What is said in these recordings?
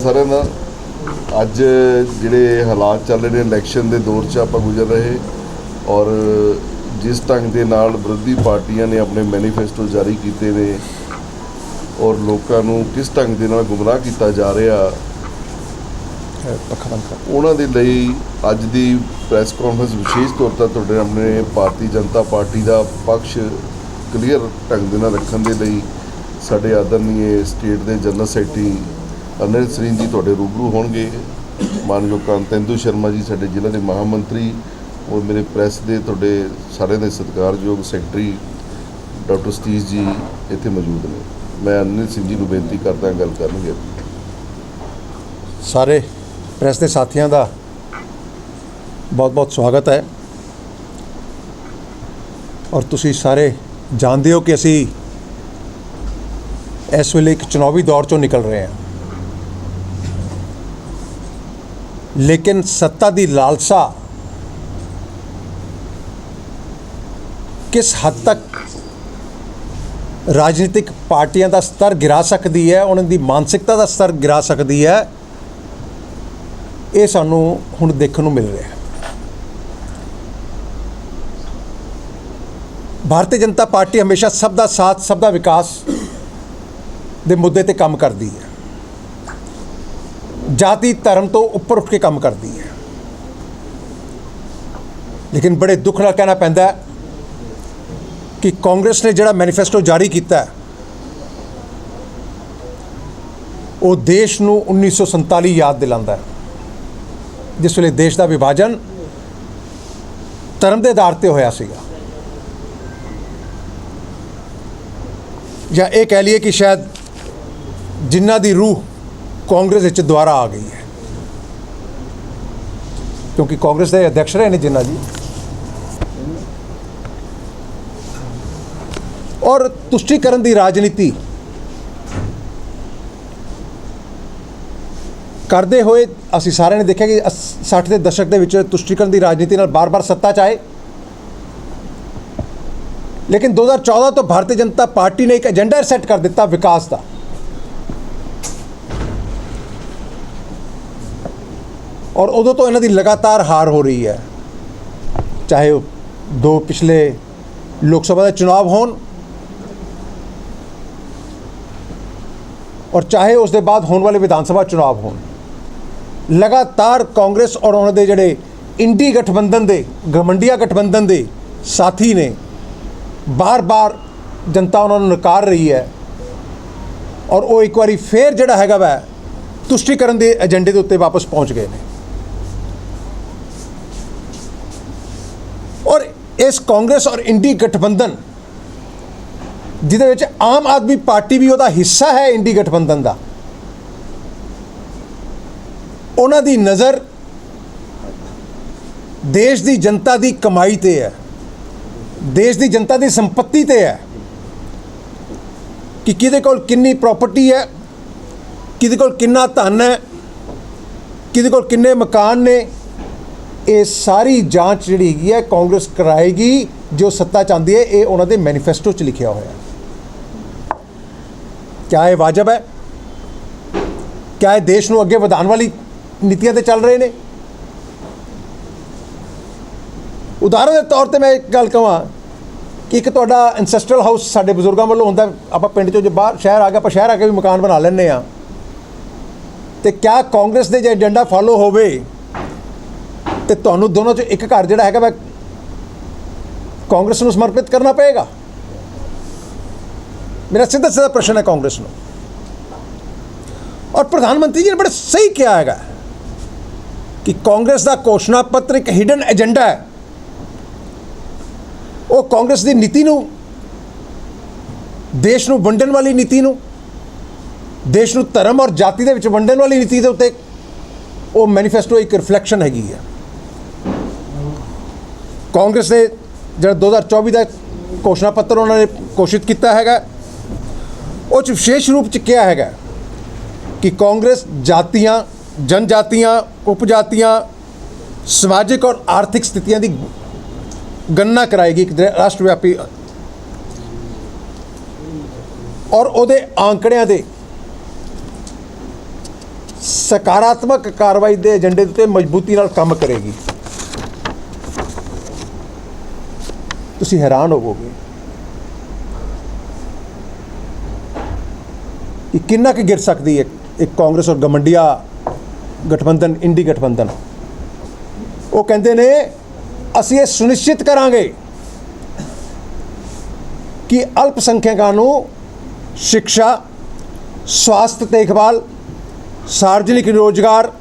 ਸਾਰਿਆਂ ਦਾ ਅੱਜ ਜਿਹੜੇ ਹਾਲਾਤ ਚੱਲ ਰਹੇ ਨੇ ਇਲੈਕਸ਼ਨ ਦੇ ਦੌਰ 'ਚ ਆਪਾਂ ਗੁਜ਼ਰ ਰਹੇ ਔਰ ਜਿਸ ਢੰਗ ਦੇ ਨਾਲ ਵਿਰੋਧੀ ਪਾਰਟੀਆਂ ਨੇ ਆਪਣੇ ਮੈਨੀਫੈਸਟੋ ਜਾਰੀ ਕੀਤੇ ਨੇ ਔਰ ਲੋਕਾਂ ਨੂੰ ਕਿਸ ਢੰਗ ਦੇ ਨਾਲ ਗੁੰਮਰਾਹ ਕੀਤਾ ਜਾ ਰਿਹਾ, ਉਹਨਾਂ ਦੇ ਲਈ ਅੱਜ ਦੀ ਪ੍ਰੈਸ ਕਾਨਫਰੰਸ ਵਿਸ਼ੇਸ਼ ਤੌਰ ਤੇ ਤੁਹਾਡੇ ਆਪਣੇ ਭਾਰਤੀ ਜਨਤਾ ਪਾਰਟੀ ਦਾ ਪੱਖ ਕਲੀਅਰ ਢੰਗ ਦੇ ਨਾਲ ਰੱਖਣ ਦੇ ਲਈ ਸਾਡੇ ਆਦਰਨੀਏ ਸਟੇਟ ਦੇ ਜਨਰਲ ਸੈਕਟਰੀ ਅਨਿਲ ਸਿੰਘ ਜੀ ਤੁਹਾਡੇ ਰੂਬਰੂ ਹੋਣਗੇ। ਮਾਨਯੋਗ ਕਾਂਤੇਂਦੂ ਸ਼ਰਮਾ ਜੀ ਸਾਡੇ ਜ਼ਿਲ੍ਹਾ ਦੇ ਮਹਾਮੰਤਰੀ, ਔਰ ਮੇਰੇ ਪ੍ਰੈਸ ਦੇ ਤੁਹਾਡੇ ਸਾਰਿਆਂ ਦੇ ਸਤਿਕਾਰਯੋਗ ਸੈਕਟਰੀ ਡਾਕਟਰ ਸਤੀਸ਼ ਜੀ ਇੱਥੇ ਮੌਜੂਦ ਨੇ। ਮੈਂ ਅਨਿਲ ਸਿੰਘ ਜੀ ਨੂੰ ਬੇਨਤੀ ਕਰਦਾ ਗੱਲ ਕਰਨਗੇ। ਸਾਰੇ ਪ੍ਰੈਸ ਦੇ ਸਾਥੀਆਂ ਦਾ ਬਹੁਤ ਬਹੁਤ ਸਵਾਗਤ ਹੈ। ਔਰ ਤੁਸੀਂ ਸਾਰੇ ਜਾਣਦੇ ਹੋ ਕਿ ਅਸੀਂ ਇਸ ਵੇਲੇ ਇੱਕ ਚੁਣਾਵੀ ਦੌਰ ਚੋਂ ਨਿਕਲ ਰਹੇ ਹਾਂ। ਲੇਕਿਨ ਸੱਤਾ ਦੀ ਲਾਲਸਾ ਕਿਸ ਹੱਦ ਤੱਕ ਰਾਜਨੀਤਿਕ ਪਾਰਟੀਆਂ ਦਾ ਸਤਰ ਗਿਰਾ ਸਕਦੀ ਹੈ, ਉਹਨਾਂ ਦੀ ਮਾਨਸਿਕਤਾ ਦਾ ਸਤਰ ਗਿਰਾ ਸਕਦੀ ਹੈ, ਇਹ ਸਾਨੂੰ ਹੁਣ ਦੇਖਣ ਨੂੰ ਮਿਲ ਰਿਹਾ ਹੈ। ਭਾਰਤੀ ਜਨਤਾ ਪਾਰਟੀ ਹਮੇਸ਼ਾ ਸਭ ਦਾ ਸਾਥ, ਸਭ ਦਾ ਵਿਕਾਸ ਦੇ ਮੁੱਦੇ ਤੇ ਕੰਮ ਕਰਦੀ ਹੈ। ਜਾਤੀ ਧਰਮ ਤੋਂ ਉੱਪਰ ਉੱਠ ਕੇ ਕੰਮ ਕਰਦੀ ਹੈ ਲੇਕਿਨ ਬੜੇ ਦੁੱਖ ਨਾਲ ਕਹਿਣਾ ਪੈਂਦਾ ਕਿ ਕਾਂਗਰਸ ਨੇ ਜਿਹੜਾ ਮੈਨੀਫੈਸਟੋ ਜਾਰੀ ਕੀਤਾ ਉਹ ਦੇਸ਼ ਨੂੰ 1947 ਯਾਦ ਦਿਲਾਉਂਦਾ ਹੈ ਜਿਸ ਵੇਲੇ ਦੇਸ਼ ਦਾ ਵਿਭਾਜਨ ਧਰਮ ਦੇ ਆਧਾਰ ਤੇ ਹੋਇਆ ਸੀਗਾ ਜਾਂ ਇਹ ਕਹਿ ਲਈਏ ਕਿ ਸ਼ਾਇਦ ਜਿਨ੍ਹਾਂ ਦੀ ਰੂਹ ਕਾਂਗਰਸ ਵਿੱਚ ਦੁਬਾਰਾ ਆ ਗਈ ਹੈ। ਕਿਉਂਕਿ ਕਾਂਗਰਸ ਦੇ ਅਧਿਕਸ਼ ਰਹੇ ਨੇ ਜਿੰਨਾ ਜੀ। ਔਰ ਤੁਸ਼ਟੀਕਰਨ ਦੀ ਰਾਜਨੀਤੀ ਕਰਦੇ ਹੋਏ ਅਸੀਂ ਸਾਰਿਆਂ ਨੇ ਦੇਖਿਆ ਕਿ 60 ਦੇ ਦਸ਼ਕ ਦੇ ਵਿੱਚ ਤੁਸ਼ਟੀਕਰਨ ਦੀ ਰਾਜਨੀਤੀ ਨਾਲ ਬਾਰ-ਬਾਰ ਸੱਤਾ 'ਚ ਆਏ। ਲੇਕਿਨ 2014 ਤੋਂ ਭਾਰਤੀ ਜਨਤਾ ਪਾਰਟੀ ਨੇ ਇੱਕ ਏਜੰਡਾ ਸੈੱਟ ਕਰ ਦਿੱਤਾ ਵਿਕਾਸ ਦਾ। ਔਰ ਉਦੋਂ ਤੋਂ ਇਹਨਾਂ ਦੀ ਲਗਾਤਾਰ ਹਾਰ ਹੋ ਰਹੀ ਹੈ। ਚਾਹੇ ਉਹ ਦੋ ਪਿਛਲੇ ਲੋਕ ਸਭਾ ਦੇ ਚੁਣਾਵ ਹੋਣ ਔਰ ਚਾਹੇ ਉਸ ਦੇ ਬਾਅਦ ਹੋਣ ਵਾਲੇ ਵਿਧਾਨ ਸਭਾ ਚੁਣਾਵ ਹੋਣ। ਲਗਾਤਾਰ ਕਾਂਗਰਸ ਔਰ ਉਹਨਾਂ ਦੇ ਜਿਹੜੇ ਇੰਡੀ ਗਠਬੰਧਨ ਦੇ ਗਮੰਡੀਆ ਗਠਬੰਧਨ ਦੇ ਸਾਥੀ ਨੇ, ਬਾਰ-ਬਾਰ ਜਨਤਾ ਉਹਨਾਂ ਨੂੰ ਨਕਾਰ ਰਹੀ ਹੈ। ਔਰ ਉਹ ਇੱਕ ਵਾਰੀ ਫੇਰ ਜਿਹੜਾ ਹੈਗਾ ਵੈ, ਤੁਸ਼ਟੀਕਰਨ ਦੇ ਏਜੰਡੇ ਦੇ ਉੱਤੇ ਵਾਪਸ ਪਹੁੰਚ ਗਏ ਨੇ ਔਰ ਇਸ ਕਾਂਗਰਸ ਔਰ ਇੰਡੀ ਗਠਬੰਧਨ, ਜਿਹਦੇ ਵਿੱਚ ਆਮ ਆਦਮੀ ਪਾਰਟੀ ਵੀ ਉਹਦਾ ਹਿੱਸਾ ਹੈ ਇੰਡੀ ਗਠਬੰਧਨ ਦਾ। ਉਹਨਾਂ ਦੀ ਨਜ਼ਰ ਦੇਸ਼ ਦੀ ਜਨਤਾ ਦੀ ਕਮਾਈ ਤੇ ਹੈ। ਦੇਸ਼ ਦੀ ਜਨਤਾ ਦੀ ਸੰਪਤੀ ਤੇ ਹੈ। ਕਿ ਕਿਹਦੇ ਕੋਲ ਕਿੰਨੀ ਪ੍ਰਾਪਰਟੀ ਹੈ, ਕਿਹਦੇ ਕੋਲ ਕਿੰਨਾ ਧਨ ਹੈ, ਕਿਹਦੇ ਕੋਲ ਕਿੰਨੇ ਮਕਾਨ ਨੇ ਇਹ ਸਾਰੀ ਜਾਂਚ ਜਿਹੜੀ ਹੈਗੀ ਹੈ, ਕਾਂਗਰਸ ਕਰਾਏਗੀ, ਜੋ ਸੱਤਾ ਚਾਹੁੰਦੀ ਹੈ, ਇਹ ਉਹਨਾਂ ਦੇ ਮੈਨੀਫੈਸਟੋ 'ਚ ਲਿਖਿਆ ਹੋਇਆ ਹੈ। ਕਿਆ ਇਹ ਵਾਜਬ ਹੈ? ਕਿਆ ਇਹ ਦੇਸ਼ ਨੂੰ ਅੱਗੇ ਵਧਾਉਣ ਵਾਲੀ ਨੀਤੀਆਂ ਤੇ ਚੱਲ ਰਹੇ ਨੇ? ਉਦਾਹਰਨ ਦੇ ਤੌਰ ਤੇ ਮੈਂ ਇੱਕ ਗੱਲ ਕਹਾਂ ਕਿ ਇੱਕ ਤੁਹਾਡਾ ਐਂਸੈਸਟਰਲ ਹਾਊਸ ਸਾਡੇ ਬਜ਼ੁਰਗਾਂ ਵੱਲੋਂ ਹੁੰਦਾ ਆਪਾਂ ਪਿੰਡ ਚੋਂ ਜੇ ਬਾਹਰ, ਸ਼ਹਿਰ ਆ ਗਿਆ ਆਪਾਂ ਸ਼ਹਿਰ ਆ ਕੇ ਵੀ ਮਕਾਨ ਬਣਾ ਲੈਂਦੇ ਆ ਤੇ ਕਿਆ ਕਾਂਗਰਸ ਦੇ ਜੇ ਏਜੰਡਾ ਫਾਲੋ ਹੋਵੇ ਤੇ ਤੁਹਾਨੂੰ ਦੋਨੋਂ ਚੋਂ ਇੱਕ ਘਰ ਜਿਹੜਾ ਹੈਗਾ ਵਾ, ਕਾਂਗਰਸ ਨੂੰ ਸਮਰਪਿਤ ਕਰਨਾ ਪਏਗਾ? ਮੇਰਾ ਸਿੱਧਾ ਸਿੱਧਾ ਪ੍ਰਸ਼ਨ ਹੈ ਕਾਂਗਰਸ ਨੂੰ। ਔਰ ਪ੍ਰਧਾਨ ਮੰਤਰੀ ਜੀ ਨੇ ਬੜਾ ਸਹੀ ਕਿਹਾ ਹੈਗਾ ਕਿ ਕਾਂਗਰਸ ਦਾ ਘੋਸ਼ਣਾ ਪੱਤਰ ਇੱਕ ਹਿਡਨ ਏਜੰਡਾ ਹੈ। ਉਹ ਕਾਂਗਰਸ ਦੀ ਨੀਤੀ ਨੂੰ, ਦੇਸ਼ ਨੂੰ ਵੰਡਣ ਵਾਲੀ ਨੀਤੀ ਨੂੰ, ਦੇਸ਼ ਨੂੰ ਧਰਮ ਔਰ ਜਾਤੀ ਦੇ ਵਿੱਚ ਵੰਡਣ ਵਾਲੀ ਨੀਤੀ ਦੇ ਉੱਤੇ ਉਹ ਮੈਨੀਫੈਸਟੋ ਇੱਕ ਰਿਫਲੈਕਸ਼ਨ ਹੈਗੀ ਹੈ ਕਾਂਗਰਸ ਦੇ ਜਿਹੜਾ 2024 ਦਾ ਘੋਸ਼ਣਾ ਪੱਤਰ ਉਹਨਾਂ ਨੇ ਘੋਸ਼ਿਤ ਕੀਤਾ ਹੈਗਾ, ਉਹ 'ਚ ਵਿਸ਼ੇਸ਼ ਰੂਪ ਚ ਕਿਹਾ ਹੈਗਾ ਕਿ ਕਾਂਗਰਸ ਜਾਤੀਆਂ, ਜਨਜਾਤੀਆਂ, ਉਪਜਾਤੀਆਂ, ਸਮਾਜਿਕ ਔਰ ਆਰਥਿਕ ਸਥਿਤੀਆਂ ਦੀ ਗਣਨਾ ਕਰਾਏਗੀ ਇੱਕ ਰਾਸ਼ਟਰਵਿਆਪੀ ਔਰ ਉਹਦੇ ਆંકੜਿਆਂ ਦੇ ਸਕਾਰਾਤਮਕ ਕਾਰਵਾਈ ਦੇ ਏਜੰਡੇ ਦੇ ਉੱਤੇ ਮਜ਼ਬੂਤੀ ਨਾਲ ਕੰਮ ਕਰੇਗੀ। ਤੁਸੀਂ ਹੈਰਾਨ ਹੋਵੋਗੇ ਕਿ ਕਿੰਨਾ ਕੁ ਗਿਰ ਸਕਦੀ ਹੈ ਇੱਕ ਕਾਂਗਰਸ ਔਰ ਗਮੰਡੀਆ ਗਠਬੰਧਨ, ਇੰਡੀ ਗਠਬੰਧਨ? ਉਹ ਕਹਿੰਦੇ ਨੇ, ਅਸੀਂ ਇਹ ਸੁਨਿਸ਼ਚਿਤ ਕਰਾਂਗੇ ਕਿ ਅਲਪ ਸੰਖਿਅਕਾਂ ਨੂੰ ਸਿੱਖਿਆ, ਸਵਾਸਥ ਦੇਖਭਾਲ ਸਾਰਵਜਨਿਕ ਰੋਜ਼ਗਾਰ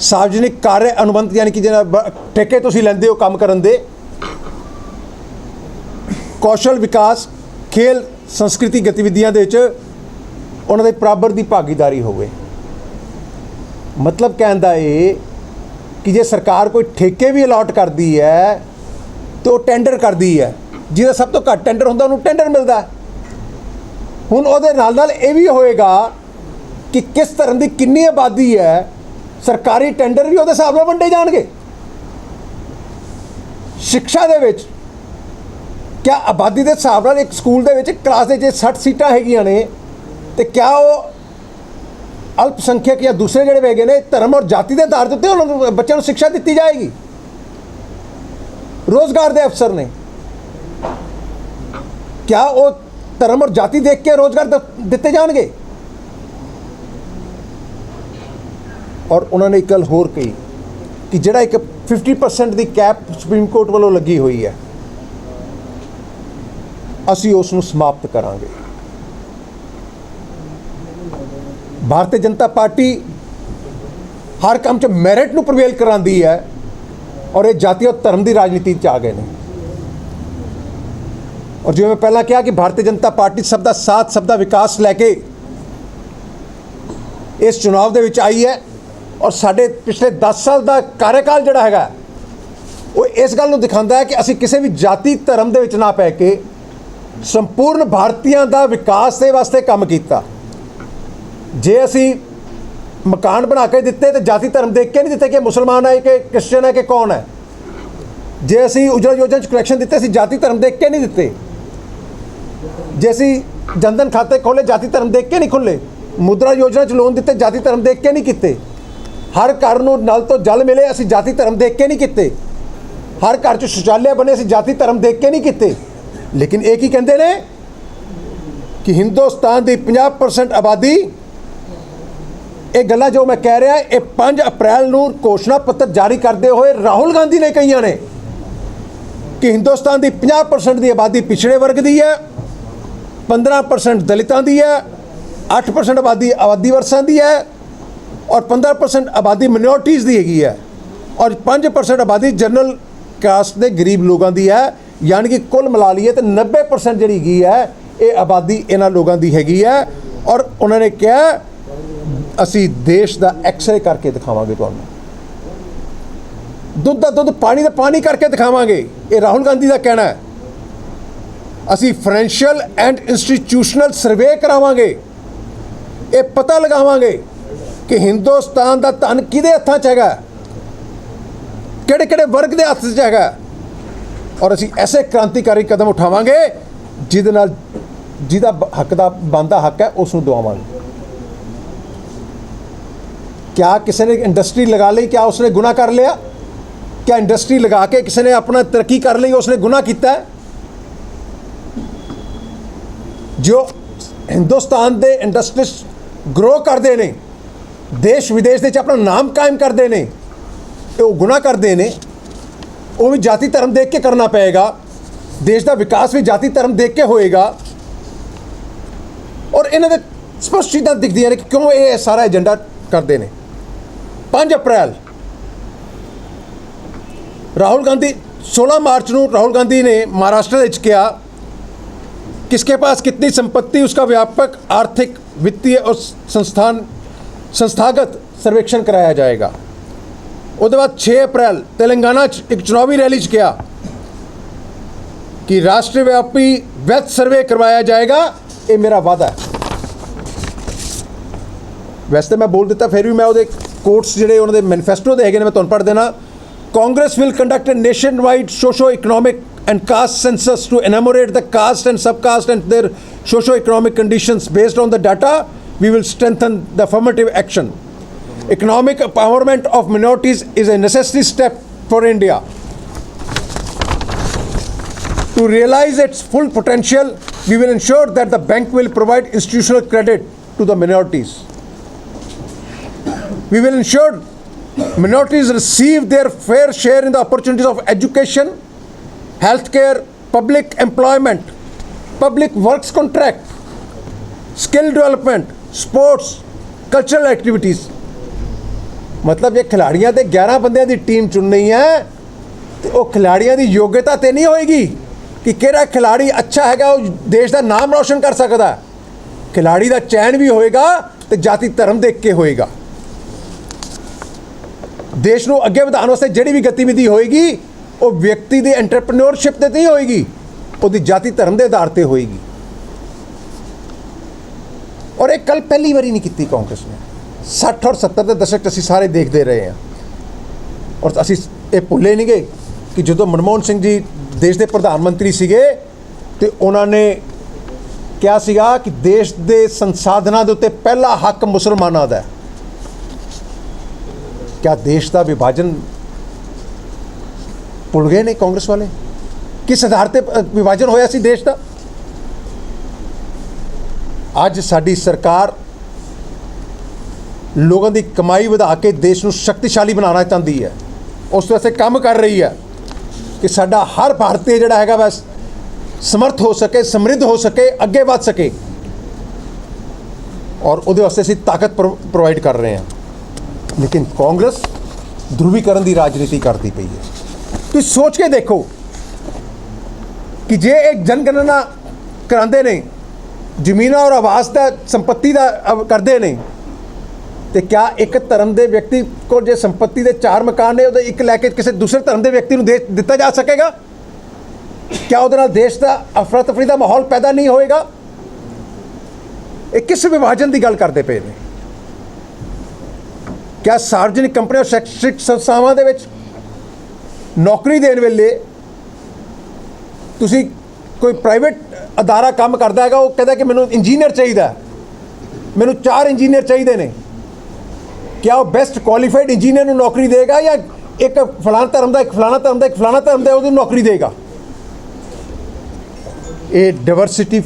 ਸਾਰਵਜਨਿਕ ਕਾਰਜ ਅਨੁਬੰਧ, ਯਾਨੀ ਕਿ ਜਿਹੜਾ ਬ- ਠੇਕੇ ਤੁਸੀਂ ਲੈਂਦੇ ਹੋ ਕੰਮ ਕਰਨ ਦੇ ਕੌਸ਼ਲ ਵਿਕਾਸ ਖੇਲ ਸੰਸਕ੍ਰਿਤੀ ਗਤੀਵਿਧੀਆਂ ਦੇ ਵਿੱਚ ਉਹਨਾਂ ਦੇ ਬਰਾਬਰ ਦੀ ਭਾਗੀਦਾਰੀ ਹੋਵੇ। ਮਤਲਬ ਕਹਿਣ ਦਾ ਇਹ ਕਿ ਜੇ ਸਰਕਾਰ ਕੋਈ ਠੇਕੇ ਵੀ ਅਲਾਟ ਕਰਦੀ ਹੈ, ਤੇ ਉਹ ਟੈਂਡਰ ਕਰਦੀ ਹੈ। ਜਿਹਦਾ ਸਭ ਤੋਂ ਘੱਟ ਟੈਂਡਰ ਹੁੰਦਾ, ਉਹਨੂੰ ਟੈਂਡਰ ਮਿਲਦਾ। ਹੁਣ ਉਹਦੇ ਨਾਲ ਨਾਲ ਇਹ ਵੀ ਹੋਏਗਾ ਕਿ ਕਿਸ ਤਰ੍ਹਾਂ ਦੀ ਕਿੰਨੀ ਆਬਾਦੀ ਹੈ, ਸਰਕਾਰੀ ਟੈਂਡਰ ਵੀ ਉਹਦੇ ਹਿਸਾਬ ਨਾਲ ਵੰਡੇ ਜਾਣਗੇ। ਸਿੱਖਿਆ ਦੇ ਵਿੱਚ ਕਿਆ ਆਬਾਦੀ ਦੇ ਹਿਸਾਬ ਨਾਲ ਇੱਕ ਸਕੂਲ ਦੇ ਵਿੱਚ ਕਲਾਸ ਦੇ ਜੇ 60 ਸੀਟਾਂ ਹੈਗੀਆਂ ਨੇ, ਤੇ ਕਿਆ ਉਹ ਅਲਪ ਜਾਂ ਦੂਸਰੇ ਜਿਹੜੇ ਹੈਗੇ ਨੇ, ਧਰਮ ਔਰ ਜਾਤੀ ਦੇ ਆਧਾਰ ਦੇ ਉੱਤੇ ਉਹਨਾਂ ਨੂੰ ਬੱਚਿਆਂ ਨੂੰ ਸਿੱਖਿਆ ਦਿੱਤੀ ਜਾਏਗੀ? ਰੋਜ਼ਗਾਰ ਦੇ ਅਫਸਰ ਨੇ। ਕਿਆ ਉਹ ਧਰਮ ਔਰ ਜਾਤੀ ਦੇਖ ਕੇ ਰੋਜ਼ਗਾਰ ਦਿੱਤੇ ਜਾਣਗੇ? ਔਰ ਉਹਨਾਂ ਨੇ ਇੱਕ ਗੱਲ ਹੋਰ ਕਹੀ ਕਿ ਜਿਹੜਾ ਇੱਕ 50% ਦੀ ਕੈਪ ਸੁਪਰੀਮ ਕੋਰਟ ਵੱਲੋਂ ਲੱਗੀ ਹੋਈ ਹੈ ਅਸੀਂ ਉਸ ਨੂੰ ਸਮਾਪਤ ਕਰਾਂਗੇ। ਭਾਰਤੀ ਜਨਤਾ ਪਾਰਟੀ ਹਰ ਕੰਮ 'ਚ ਮੈਰਿਟ ਨੂੰ ਪ੍ਰਵੇਲ ਕਰਾਂਦੀ ਹੈ ਔਰ ਇਹ ਜਾਤੀ ਔਰ ਧਰਮ ਦੀ ਰਾਜਨੀਤੀ 'ਚ ਆ ਗਏ ਨੇ। ਔਰ ਜਿਵੇਂ ਮੈਂ ਪਹਿਲਾਂ ਕਿਹਾ ਕਿ ਭਾਰਤੀ ਜਨਤਾ ਪਾਰਟੀ ਸਭ ਦਾ ਸਾਥ, ਸਭ ਦਾ ਵਿਕਾਸ ਲੈ ਕੇ ਇਸ ਚੁਣਾਵ ਦੇ ਵਿੱਚ ਆਈ ਹੈ ਔਰ ਸਾਡੇ ਪਿਛਲੇ 10 ਸਾਲ ਦਾ ਕਾਰਜਕਾਲ ਜਿਹੜਾ ਹੈਗਾ, ਉਹ ਇਸ ਗੱਲ ਨੂੰ ਦਿਖਾਉਂਦਾ ਹੈ ਕਿ ਅਸੀਂ ਕਿਸੇ ਵੀ ਜਾਤੀ, ਧਰਮ ਦੇ ਵਿੱਚ ਨਾ ਪੈ ਕੇ ਸੰਪੂਰਨ ਭਾਰਤੀਆਂ ਦਾ ਵਿਕਾਸ ਦੇ ਵਾਸਤੇ ਕੰਮ ਕੀਤਾ। ਜੇ ਅਸੀਂ ਮਕਾਨ ਬਣਾ ਕੇ ਦਿੱਤੇ ਤੇ ਜਾਤੀ ਧਰਮ ਦੇਖ ਕੇ ਨਹੀਂ ਦਿੱਤੇ ਕਿ ਮੁਸਲਮਾਨ ਹੈ ਕਿ ਕ੍ਰਿਸਚੀਅਨ ਹੈ ਕਿ ਕੌਣ ਹੈ। ਜੇ ਅਸੀਂ ਉਜਲਾ ਯੋਜਨਾ ਚ ਕਲੈਕਸ਼ਨ ਦਿੱਤੇ ਸੀ ਜਾਤੀ ਧਰਮ ਦੇਖ ਕੇ ਨਹੀਂ ਦਿੱਤੇ। ਜੇ ਅਸੀਂ ਜਨਧਨ ਖਾਤੇ ਖੋਲੇ ਜਾਤੀ ਧਰਮ ਦੇਖ ਕੇ ਨਹੀਂ ਖੁੱਲੇ ਮੁਦਰਾ ਯੋਜਨਾ ਚ ਲੋਨ ਦਿੱਤੇ, ਜਾਤੀ ਧਰਮ ਦੇਖ ਕੇ ਨਹੀਂ ਕੀਤੇ। ਹਰ ਘਰ ਨੂੰ ਨਲ ਤੋਂ ਜਲ ਮਿਲੇ, ਅਸੀਂ ਜਾਤੀ ਧਰਮ ਦੇਖ ਕੇ ਨਹੀਂ ਕੀਤੇ। ਹਰ ਘਰ ਚ ਸ਼ੌਚਾਲਿਆ ਬਣੇ, ਅਸੀਂ ਜਾਤੀ ਧਰਮ ਦੇਖ ਕੇ ਨਹੀਂ ਕੀਤੇ। ਲੇਕਿਨ ਇਹ ਕੀ ਕਹਿੰਦੇ ਨੇ ਕਿ ਹਿੰਦੁਸਤਾਨ ਦੀ 50% ਆਬਾਦੀ, ਇਹ ਗੱਲਾਂ ਜੋ ਮੈਂ ਕਹਿ ਰਿਹਾ, ਇਹ 5 ਅਪ੍ਰੈਲ ਨੂੰ ਘੋਸ਼ਣਾ ਪੱਤਰ ਜਾਰੀ ਕਰਦੇ ਹੋਏ ਰਾਹੁਲ ਗਾਂਧੀ ਨੇ ਕਹੀਆਂ ਨੇ ਕਿ ਹਿੰਦੁਸਤਾਨ ਦੀ 50% ਦੀ ਆਬਾਦੀ ਪਿਛੜੇ ਵਰਗ ਦੀ ਹੈ 15% ਦਲਿਤਾਂ ਦੀ ਹੈ 8% ਆਬਾਦੀ ਆਬਾਦੀ ਵਰਸਾਂ ਦੀ ਹੈ ਔਰ 15% ਆਬਾਦੀ ਮਿਨੋਰਟੀਜ਼ ਦੀ ਹੈਗੀ ਹੈ ਔਰ 5% ਆਬਾਦੀ ਜਨਰਲ ਕਾਸਟ ਦੇ ਗਰੀਬ ਲੋਕਾਂ ਦੀ ਹੈ। ਯਾਨੀ ਕਿ ਕੁੱਲ ਮਿਲਾ ਲਈਏ ਤੇ 90% ਜਿਹੜੀ ਹੈਗੀ ਹੈ, ਇਹ ਆਬਾਦੀ ਇਹਨਾਂ ਲੋਕਾਂ ਦੀ ਹੈਗੀ ਹੈ ਔਰ ਉਹਨਾਂ ਨੇ ਕਿਹਾ, ਅਸੀਂ ਦੇਸ਼ ਦਾ ਐਕਸਰੇ ਕਰਕੇ ਦਿਖਾਵਾਂਗੇ ਤੁਹਾਨੂੰ। ਦੁੱਧ ਦਾ ਦੁੱਧ, ਪਾਣੀ ਦਾ ਪਾਣੀ ਕਰਕੇ ਦਿਖਾਵਾਂਗੇ। ਇਹ ਰਾਹੁਲ ਗਾਂਧੀ ਦਾ ਕਹਿਣਾ ਹੈ। ਅਸੀਂ ਫਾਈਨੈਂਸ਼ੀਅਲ ਐਂਡ ਇੰਸਟੀਟਿਊਸ਼ਨਲ ਸਰਵੇ ਕਰਾਵਾਂਗੇ। ਇਹ ਪਤਾ ਲਗਾਵਾਂਗੇ ਕਿ ਹਿੰਦੁਸਤਾਨ ਦਾ ਧਨ ਕਿਹਦੇ ਹੱਥਾਂ 'ਚ ਹੈਗਾ। ਕਿਹੜੇ ਕਿਹੜੇ ਵਰਗ ਦੇ ਹੱਥ 'ਚ ਹੈਗਾ। ਔਰ ਅਸੀਂ ਐਸੇ ਕ੍ਰਾਂਤੀਕਾਰੀ ਕਦਮ ਉਠਾਵਾਂਗੇ ਜਿਹਦੇ ਨਾਲ ਜਿਹਦਾ ਹੱਕ ਦਾ ਬੰਦਾ ਹੱਕ ਹੈ, ਉਸ ਨੂੰ ਦਵਾਵਾਂਗੇ ਕਿਆ ਕਿਸੇ ਨੇ ਇੰਡਸਟਰੀ ਲਗਾ ਲਈ, ਕਿਆ ਉਸਨੇ ਗੁਨਾਹ ਕਰ ਲਿਆ? ਕਿਆ ਇੰਡਸਟਰੀ ਲਗਾ ਕੇ ਕਿਸੇ ਨੇ ਆਪਣਾ ਤਰੱਕੀ ਕਰ ਲਈ, ਉਸਨੇ ਗੁਨਾਹ ਕੀਤਾ ਜੋ ਹਿੰਦੁਸਤਾਨ ਦੇ ਇੰਡਸਟਰੀਸ ਗਰੋ ਕਰਦੇ ਨੇ ਦੇਸ਼ ਵਿਦੇਸ਼ ਦੇ ਵਿੱਚ ਆਪਣਾ ਨਾਮ ਕਾਇਮ ਕਰਦੇ ਨੇ ਉਹ ਗੁਨਾਹ ਕਰਦੇ ਨੇ ਉਹ ਵੀ ਜਾਤੀ ਧਰਮ ਦੇਖ ਕੇ ਕਰਨਾ ਪਏਗਾ। ਦੇਸ਼ ਦਾ ਵਿਕਾਸ ਵੀ ਜਾਤੀ ਧਰਮ ਦੇਖ ਕੇ ਹੋਏਗਾ। ਔਰ ਇਹਨਾਂ ਦੇ ਸਪਸ਼ਟ ਚੀਜ਼ਾਂ ਦਿਖਦੀਆਂ ਨੇ ਕਿ ਕਿਉਂ ਇਹ ਸਾਰਾ ਏਜੰਡਾ ਕਰਦੇ ਨੇ। 5 ਅਪ੍ਰੈਲ। ਰਾਹੁਲ ਗਾਂਧੀ 16 ਮਾਰਚ ਨੂੰ ਰਾਹੁਲ ਗਾਂਧੀ ਨੇ ਮਹਾਰਾਸ਼ਟਰ ਵਿੱਚ ਕਿਹਾ किसके ਪਾਸ कितनी ਸੰਪਤੀ, ਉਸਕਾ ਵਿਆਪਕ ਆਰਥਿਕ, ਵਿੱਤੀ ਔਰ ਸੰਸਥਾਨ, ਸੰਸਥਾਗਤ सर्वेक्षण ਕਰਾਇਆ जाएगा ਉਹਦੇ ਬਾਅਦ 6 ਅਪ੍ਰੈਲ ਤੇਲੰਗਾਨਾ 'ਚ ਇੱਕ ਚੁਣਾਵੀ ਰੈਲੀ 'ਚ ਕਿਹਾ ਕਿ ਰਾਸ਼ਟਰਵਿਆਪੀ ਵੈਥ ਸਰਵੇ ਕਰਵਾਇਆ ਜਾਏਗਾ, ਇਹ ਮੇਰਾ ਵਾਅਦਾ ਹੈ। ਵੈਸੇ ਮੈਂ ਬੋਲ ਦਿੱਤਾ, ਫਿਰ ਵੀ ਮੈਂ ਉਹਦੇ ਕੋਟਸ ਜਿਹੜੇ ਉਹਨਾਂ ਦੇ ਮੈਨੀਫੈਸਟੋ ਦੇ ਹੈਗੇ ਨੇ, ਮੈਂ ਤੁਹਾਨੂੰ ਪੜ੍ਹ ਦੇਣਾ Congress will conduct a nationwide socio economic and caste census to enumerate the caste and subcaste and their socio-economic conditions based on the data. We will strengthen the affirmative action. Economic empowerment of minorities is a necessary step for India. To realize its full potential, we will ensure that the bank will provide institutional credit to the minorities. We will ensure minorities receive their fair share in the opportunities of education, healthcare, public employment, public works contract, skill development, sports, cultural activities. ਮਤਲਬ ਜੇ ਖਿਲਾੜੀਆਂ ਤੇ 11 ਬੰਦਿਆਂ ਦੀ team ਚੁਣਨੀ ਹੈ ਤੇ ਉਹ ਖਿਲਾੜੀਆਂ ਦੀ ਯੋਗਤਾ ਤੇ ਨਹੀਂ ਹੋਏਗੀ ਕਿ ਕਿਹੜਾ ਖਿਲਾੜੀ ਅੱਛਾ ਹੈਗਾ, ਉਹ ਦੇਸ਼ ਦਾ ਨਾਮ ਰੌਸ਼ਨ ਕਰ ਸਕਦਾ ਹੈ। ਖਿਲਾੜੀ ਦਾ ਚੈਨ ਵੀ ਹੋਏਗਾ ਤੇ ਜਾਤੀ ਧਰਮ ਦੇਖ ਕੇ ਹੋਏਗਾ। ਦੇਸ਼ ਨੂੰ ਅੱਗੇ ਵਧਾਉਣ ਵਾਸਤੇ ਜਿਹੜੀ ਵੀ ਗਤੀਵਿਧੀ ਹੋਏਗੀ, ਉਹ ਵਿਅਕਤੀ ਦੀ ਐਂਟਰਪ੍ਰੀਨਿਓਰਸ਼ਿਪ ਤੇ ਨਹੀਂ ਹੋਏਗੀ, ਉਹਦੀ ਜਾਤੀ ਧਰਮ ਦੇ ਆਧਾਰ ਤੇ ਹੋਏਗੀ। ਔਰ ਇਹ ਕੱਲ ਪਹਿਲੀ ਵਾਰੀ ਨਹੀਂ ਕੀਤੀ ਕਾਂਗਰਸ ਨੇ। 60 ਔਰ 70 ਦੇ ਦਸ਼ਕ 'ਚ ਅਸੀਂ ਸਾਰੇ ਦੇਖਦੇ ਰਹੇ ਹਾਂ। ਔਰ ਅਸੀਂ ਇਹ ਭੁੱਲੇ ਨਹੀਂ ਗਏ ਕਿ ਜਦੋਂ ਮਨਮੋਹਨ ਸਿੰਘ ਜੀ ਦੇਸ਼ ਦੇ ਪ੍ਰਧਾਨ ਮੰਤਰੀ ਸੀਗੇ ਤੇ ਉਹਨਾਂ ਨੇ ਕਿਹਾ ਸੀਗਾ ਕਿ ਦੇਸ਼ ਦੇ ਸੰਸਾਧਨਾਂ ਦੇ ਉੱਤੇ ਪਹਿਲਾ ਹੱਕ ਮੁਸਲਮਾਨਾਂ ਦਾ ਹੈ। ਕਿਆ ਦੇਸ਼ ਦਾ ਵਿਭਾਜਨ ਭੁੱਲ ਗਏ ਨੇ ਕਾਂਗਰਸ ਵਾਲੇ? ਕਿਸ ਆਧਾਰ ਤੇ ਵਿਭਾਜਨ ਹੋਇਆ ਸੀ ਦੇਸ਼ ਦਾ? ਅੱਜ ਸਾਡੀ ਸਰਕਾਰ ਲੋਕਾਂ ਦੀ ਕਮਾਈ ਵਧਾ ਕੇ ਦੇਸ਼ ਨੂੰ ਸ਼ਕਤੀਸ਼ਾਲੀ ਬਣਾਉਣਾ ਚਾਹੁੰਦੀ ਹੈ। ਉਸ ਵਾਸਤੇ ਕੰਮ ਕਰ ਰਹੀ ਹੈ ਕਿ ਸਾਡਾ ਹਰ ਭਾਰਤੀ ਜਿਹੜਾ ਹੈਗਾ ਬਸ ਸਮਰਥ ਹੋ ਸਕੇ, ਸਮਰਿੱਧ ਹੋ ਸਕੇ, ਅੱਗੇ ਵੱਧ ਸਕੇ। ਔਰ ਉਹਦੇ ਵਾਸਤੇ ਅਸੀਂ ਤਾਕਤ ਪ੍ਰੋਵਾਈਡ ਕਰ ਰਹੇ ਹਾਂ। ਲੇਕਿਨ ਕਾਂਗਰਸ ਧਰੁਵੀਕਰਨ ਦੀ ਰਾਜਨੀਤੀ ਕਰਦੀ ਪਈ ਹੈ। ਤੁਸੀਂ ਸੋਚ ਕੇ ਦੇਖੋ ਕਿ ਜੇ ਇੱਕ ਜਨਗਣਨਾ ਕਰਾਉਂਦੇ ਨੇ, ਜ਼ਮੀਨਾਂ ਔਰ ਆਵਾਸ ਦਾ ਸੰਪਤੀ ਦਾ ਕਰਦੇ ਨੇ ਤੇ ਕਿਆ ਇੱਕ ਧਰਮ ਦੇ ਵਿਅਕਤੀ ਕੋਲ ਜੇ ਸੰਪत्ति ਦੇ ਚਾਰ ਮਕਾਨ ਨੇ, ਉਹਦੇ ਇੱਕ ਲੈ ਕੇ ਕਿਸੇ ਦੂਸਰੇ ਧਰਮ ਦੇ ਵਿਅਕਤੀ ਨੂੰ ਦੇ ਦਿੱਤਾ ਜਾ ਸਕੇਗਾ? ਕਿਆ ਉਹਦੇ ਨਾਲ ਦੇਸ਼ ਦਾ ਅਫਰਾ ਤਫਰੀ ਦਾ ਮਾਹੌਲ ਪੈਦਾ ਨਹੀਂ ਹੋਏਗਾ? ਇਹ ਕਿਸ ਵਿਭਾਜਨ ਦੀ ਗੱਲ ਕਰਦੇ ਪਏ ਨੇ? ਕਿਆ ਸਾਰਵਜਨਿਕ ਕੰਪਨੀਆਂ ਔਰ ਸ਼ੈਕਸ਼ਿਕ ਸੰਸਥਾਵਾਂ ਦੇ ਵਿੱਚ ਨੌਕਰੀ ਦੇਣ ਵੇਲੇ ਤੁਸੀਂ ਕੋਈ ਪ੍ਰਾਈਵੇਟ ਅਦਾਰਾ ਕੰਮ ਕਰਦਾ ਹੈਗਾ, ਉਹ ਕਹਿੰਦਾ ਕਿ ਮੈਨੂੰ ਇੰਜੀਨੀਅਰ ਚਾਹੀਦਾ ਮੈਨੂੰ ਚਾਰ ਇੰਜੀਨੀਅਰ ਚਾਹੀਦੇ ਨੇ। ਕਿਆ ਉਹ ਬੈਸਟ ਕੁਆਲੀਫਾਈਡ ਇੰਜੀਨੀਅਰ ਨੂੰ ਨੌਕਰੀ ਦੇਗਾ ਜਾਂ ਇੱਕ ਫਲਾਣਾ ਧਰਮ ਦਾ, ਇੱਕ ਫਲਾਣਾ ਧਰਮ ਦਾ, ਇੱਕ ਫਲਾਣਾ ਧਰਮ ਦਾ ਉਹਨੂੰ ਨੌਕਰੀ ਦੇਗਾ? ਇਹ ਡਾਇਵਰਸਿਟੀ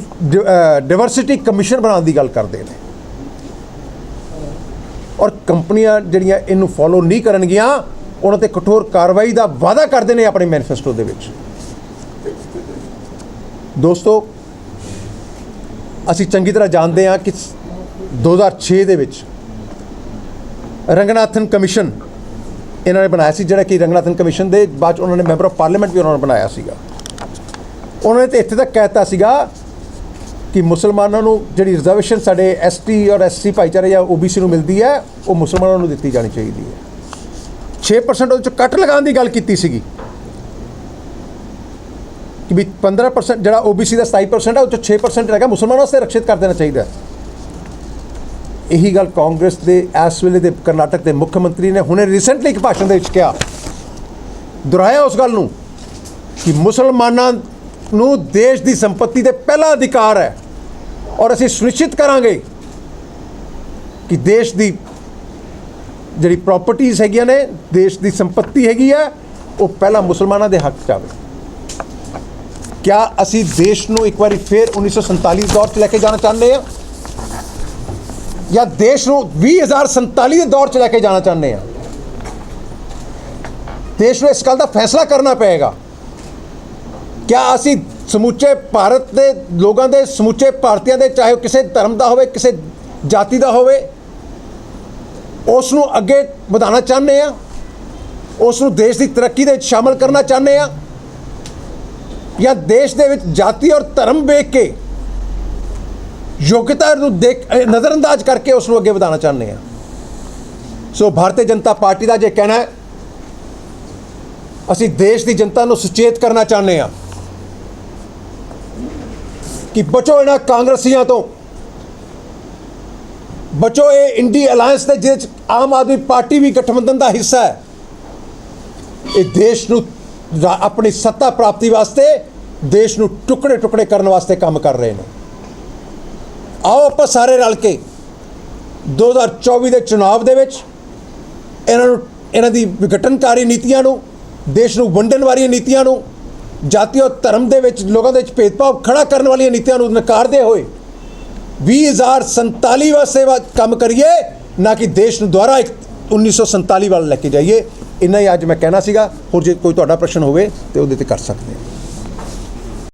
ਡਾਇਵਰਸਿਟੀ ਕਮਿਸ਼ਨ ਬਣਾਉਣ ਦੀ ਗੱਲ ਕਰਦੇ ਨੇ। ਔਰ ਕੰਪਨੀਆਂ ਜਿਹੜੀਆਂ ਇਹਨੂੰ ਫੋਲੋ ਨਹੀਂ ਕਰਨਗੀਆਂ, ਉਹਨਾਂ ਤੇ ਕਠੋਰ ਕਾਰਵਾਈ ਦਾ ਵਾਅਦਾ ਕਰਦੇ ਨੇ ਆਪਣੇ ਮੈਨੀਫੈਸਟੋ ਦੇ ਵਿੱਚ। ਦੋਸਤੋ, ਅਸੀਂ ਚੰਗੀ ਤਰ੍ਹਾਂ ਜਾਣਦੇ ਹਾਂ ਕਿ 2006 ਦੇ ਵਿੱਚ ਰੰਗਨਾਥਨ ਕਮਿਸ਼ਨ ਇਹਨਾਂ ਨੇ ਬਣਾਇਆ ਸੀ, ਜਿਹੜਾ ਕਿ ਰੰਗਨਾਥਨ ਕਮਿਸ਼ਨ ਦੇ ਬਾਅਦ 'ਚ ਉਹਨਾਂ ਨੇ ਮੈਂਬਰ ਆਫ ਪਾਰਲੀਮੈਂਟ ਵੀ ਉਹਨਾਂ ਨੇ ਬਣਾਇਆ ਸੀਗਾ। ਉਹਨਾਂ ਨੇ ਤੇ ਇੱਥੇ ਤੱਕ ਕਹਿਤਾ ਸੀਗਾ ਕਿ ਮੁਸਲਮਾਨਾਂ ਨੂੰ ਜਿਹੜੀ ਰਿਜ਼ਰਵੇਸ਼ਨ ਸਾਡੇ ਐਸਟੀ ਔਰ ਐਸਸੀ ਭਾਈਚਾਰੇ ਜਾਂ ਓਬੀਸੀ ਨੂੰ ਮਿਲਦੀ ਹੈ, ਉਹ ਮੁਸਲਮਾਨਾਂ ਨੂੰ ਦਿੱਤੀ ਜਾਣੀ ਚਾਹੀਦੀ ਹੈ। 6% ਉਹਦੇ 'ਚੋਂ ਕੱਟ ਲਗਾਉਣ ਦੀ ਗੱਲ ਕੀਤੀ ਸੀਗੀ। ਕਿ ਵੀ 15% ਜਿਹੜਾ ਓਬੀਸੀ ਦਾ 27% ਹੈ, ਉਹ ਚ 6% ਗਿਆ ਮੁਸਲਮਾਨਾਂ ਵਾਸਤੇ ਰਕਸ਼ਿਤ ਕਰ ਦੇਣਾ ਚਾਹੀਦਾ ਇਹੀ ਗੱਲ ਕਾਂਗਰਸ ਦੇ ਇਸ ਵੇਲੇ ਦੇ ਕਰਨਾਟਕ ਦੇ ਮੁੱਖ ਮੰਤਰੀ ਨੇ ਹੁਣੇ ਰੀਸੈਂਟਲੀ ਇੱਕ ਭਾਸ਼ਣ ਦੇ ਵਿੱਚ ਕਿਹਾ। ਦੁਹਰਾਇਆ ਉਸ ਗੱਲ ਨੂੰ ਕਿ ਮੁਸਲਮਾਨਾਂ ਨੂੰ ਦੇਸ਼ ਦੀ ਸੰਪਤੀ ਤੇ ਪਹਿਲਾ ਅਧਿਕਾਰ ਹੈ ਔਰ ਅਸੀਂ ਸੁਨਿਸ਼ਚਿਤ ਕਰਾਂਗੇ ਕਿ ਦੇਸ਼ ਦੀ ਜਿਹੜੀ ਪ੍ਰਾਪਰਟੀਆਂ ਹੈਗੀਆਂ ਨੇ, ਦੇਸ਼ ਦੀ ਸੰਪਤੀ ਹੈਗੀ ਹੈ, ਉਹ ਪਹਿਲਾਂ ਮੁਸਲਮਾਨਾਂ ਦੇ ਹੱਕ 'ਚ ਆਵੇ। ਕਿਆ ਅਸੀਂ ਦੇਸ਼ ਨੂੰ ਇੱਕ ਵਾਰੀ ਫੇਰ 1947 ਦੇ ਦੌਰ 'ਚ ਲੈ ਕੇ ਜਾਣਾ ਚਾਹੁੰਦੇ ਹਾਂ? ਜਾਂ ਦੇਸ਼ ਨੂੰ 20047 ਦੇ ਦੌਰ 'ਚ ਲੈ ਕੇ ਜਾਣਾ ਚਾਹੁੰਦੇ ਹਾਂ ਦੇਸ਼ ਨੂੰ ਇਸ ਗੱਲ ਦਾ ਫੈਸਲਾ ਕਰਨਾ ਪਏਗਾ। ਕਿਆ ਅਸੀਂ ਸਮੁੱਚੇ ਭਾਰਤ ਦੇ ਲੋਕਾਂ ਦੇ, ਸਮੁੱਚੇ ਭਾਰਤੀਆਂ ਦੇ, ਚਾਹੇ ਉਹ ਕਿਸੇ ਧਰਮ ਦਾ ਹੋਵੇ, ਕਿਸੇ ਜਾਤੀ ਦਾ ਹੋਵੇ, ਉਸ ਨੂੰ ਅੱਗੇ ਵਧਾਉਣਾ ਚਾਹੁੰਦੇ ਆ। ਉਸ ਨੂੰ ਦੇਸ਼ ਦੀ ਤਰੱਕੀ ਦੇ ਵਿੱਚ ਸ਼ਾਮਲ ਕਰਨਾ ਚਾਹੁੰਦੇ ਆ। ਜਾਂ ਦੇਸ਼ ਦੇ ਵਿੱਚ ਜਾਤੀ ਔਰ ਧਰਮ ਵੇਖ ਕੇ ਯੋਗਤਾ ਨੂੰ ਦੇਖ ਨਜ਼ਰਅੰਦਾਜ਼ ਕਰਕੇ ਉਸ ਨੂੰ ਅੱਗੇ ਵਧਾਉਣਾ ਚਾਹੁੰਦੇ ਆ ਸੋ ਭਾਰਤੀ ਜਨਤਾ ਪਾਰਟੀ ਦਾ ਜੇ ਕਹਿਣਾ ਹੈ, ਅਸੀਂ ਦੇਸ਼ ਦੀ ਜਨਤਾ ਨੂੰ ਸੁਚੇਤ ਕਰਨਾ ਚਾਹੁੰਦੇ ਆ ਕਿ ਬਚੋ ਇਹਨਾਂ ਕਾਂਗਰਸੀਆਂ ਤੋਂ। ਬਚੋ ਇਹ ਇੰਡੀ ਅਲਾਈਅੰਸ ਦੇ ਜਿਹਦੇ 'ਚ ਆਮ ਆਦਮੀ ਪਾਰਟੀ ਵੀ ਗਠਬੰਧਨ ਦਾ ਹਿੱਸਾ ਹੈ। ਇਹ ਦੇਸ਼ ਨੂੰ ਆਪਣੀ ਸੱਤਾ ਪ੍ਰਾਪਤੀ ਵਾਸਤੇ ਦੇਸ਼ ਨੂੰ ਟੁਕੜੇ ਟੁਕੜੇ ਕਰਨ ਵਾਸਤੇ ਕੰਮ ਕਰ ਰਹੇ ਨੇ। ਆਓ ਆਪਾਂ ਸਾਰੇ ਰਲ ਕੇ 2024 ਦੇ ਚੁਣਾਵ ਦੇ ਵਿੱਚ ਇਹਨਾਂ ਨੂੰ, ਇਹਨਾਂ ਦੀ ਵਿਘਟਨਕਾਰੀ ਨੀਤੀਆਂ ਨੂੰ, ਦੇਸ਼ ਨੂੰ ਵੰਡਣ ਵਾਲੀਆਂ ਨੀਤੀਆਂ ਨੂੰ, ਜਾਤੀ ਔਰ ਧਰਮ ਦੇ ਵਿੱਚ, ਲੋਕਾਂ ਦੇ ਵਿੱਚ ਭੇਦਭਾਵ ਖੜਾ ਕਰਨ ਵਾਲੀਆਂ ਨੀਤੀਆਂ ਨੂੰ ਨਕਾਰਦੇ ਹੋਏ 20047 ਵਾਸਤੇ ਵਾ- ਕੰਮ ਕਰੀਏ, ਨਾ ਕਿ ਦੇਸ਼ ਨੂੰ ਦੁਆਰਾ ਇੱਕ 1947 ਵੱਲ ਲੈ ਕੇ ਜਾਈਏ। ਇੰਨਾ ਹੀ ਅੱਜ ਮੈਂ ਕਹਿਣਾ ਸੀਗਾ। ਹੋਰ ਜੇ ਕੋਈ ਤੁਹਾਡਾ ਪ੍ਰਸ਼ਨ ਹੋਵੇ ਤੇ ਉਹਦੇ ਤੇ ਕਰ ਸਕਦੇ ਹਾਂ।